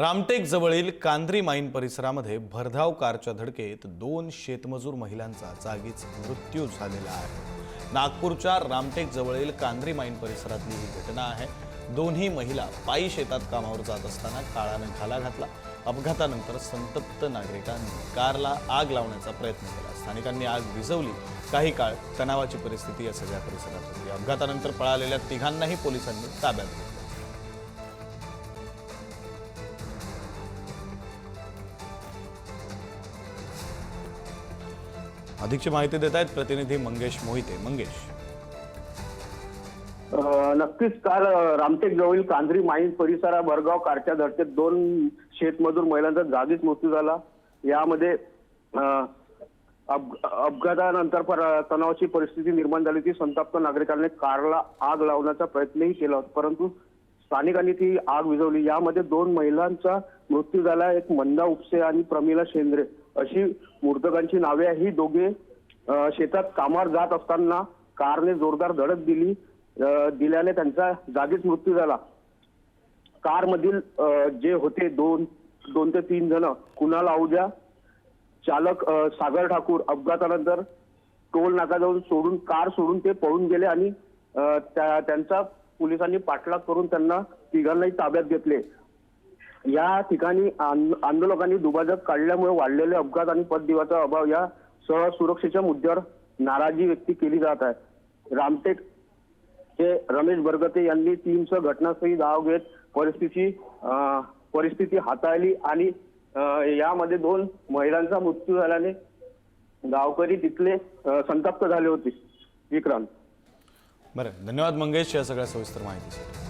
रामटेक जवळील कांद्री माईन परिसरामध्ये भरधाव कारच्या धडकेत दोन शेतमजूर महिलांचा जागीच मृत्यू झालेला आहे. नागपूरच्या रामटेक जवळील कांद्री माईन परिसरातली ही घटना आहे. दोन्ही महिला पायी शेतात कामावर जात असताना काळानं घाला घातला. अपघातानंतर संतप्त नागरिकांनी कारला आग लावण्याचा प्रयत्न केला. स्थानिकांनी आग विझवली. काही काळ तणावाची परिस्थिती या सगळ्या परिसरात होती. अपघातानंतर पळालेल्या तिघांनाही पोलिसांनी ताब्यात घेतलं. अधिकची माहिती देत आहेत प्रतिनिधी मंगेश मोहिते. मंगेश. नक्कीच काल रामटेक जवळील कांजरी माईन परिसरा भरगाव कारच्या धडकेत दोन शेतमजूर महिलांचा जागीच मृत्यू झाला. यामध्ये अपघातानंतर पर- तणावाची परिस्थिती निर्माण झाली. ती संतप्त नागरिकांनी कारला आग लावण्याचा प्रयत्नही केला होता. परंतु स्थानिकांनी ती आग विझवली. यामध्ये दोन महिलांचा मृत्यू झाला. एक मंदा उपसे आणि प्रमिला शेंद्रे अशी मृतकांची नावे ही दोघे शेतात कामावर जात असताना कारने जोरदार धडक दिली. दिल्याने त्यांचा जागीच मृत्यू झाला. कार मधील जे होते दोन दोन ते तीन जण कुणाल आहुजा चालक सागर ठाकूर अपघातानंतर टोल नाका जाऊन सोडून कार सोडून ते पळून गेले आणि त्या- त्यांचा पोलिसांनी पाठलाग करून त्यांना तिघांनाही ताब्यात घेतले. या ठिकाणी आंदोलकांनी दुभाजक काढल्यामुळे वाढलेले अपघात आणि पददिवाचा अभाव या सह सुरक्षेच्या मुद्द्यावर नाराजी व्यक्त केली जात आहे. रामटेक चे रमेश बरगते यांनी टीमसह घटनास्थळी धाव घेत परिस्थिती अं, परिस्थिती हाताळली आणि यामध्ये दोन महिलांचा मृत्यू झाल्याने गावकरी तिथले संतप्त झाले होते. विक्रांत. बरं धन्यवाद मंगेश या सगळ्या सविस्तर माहितीसाठी.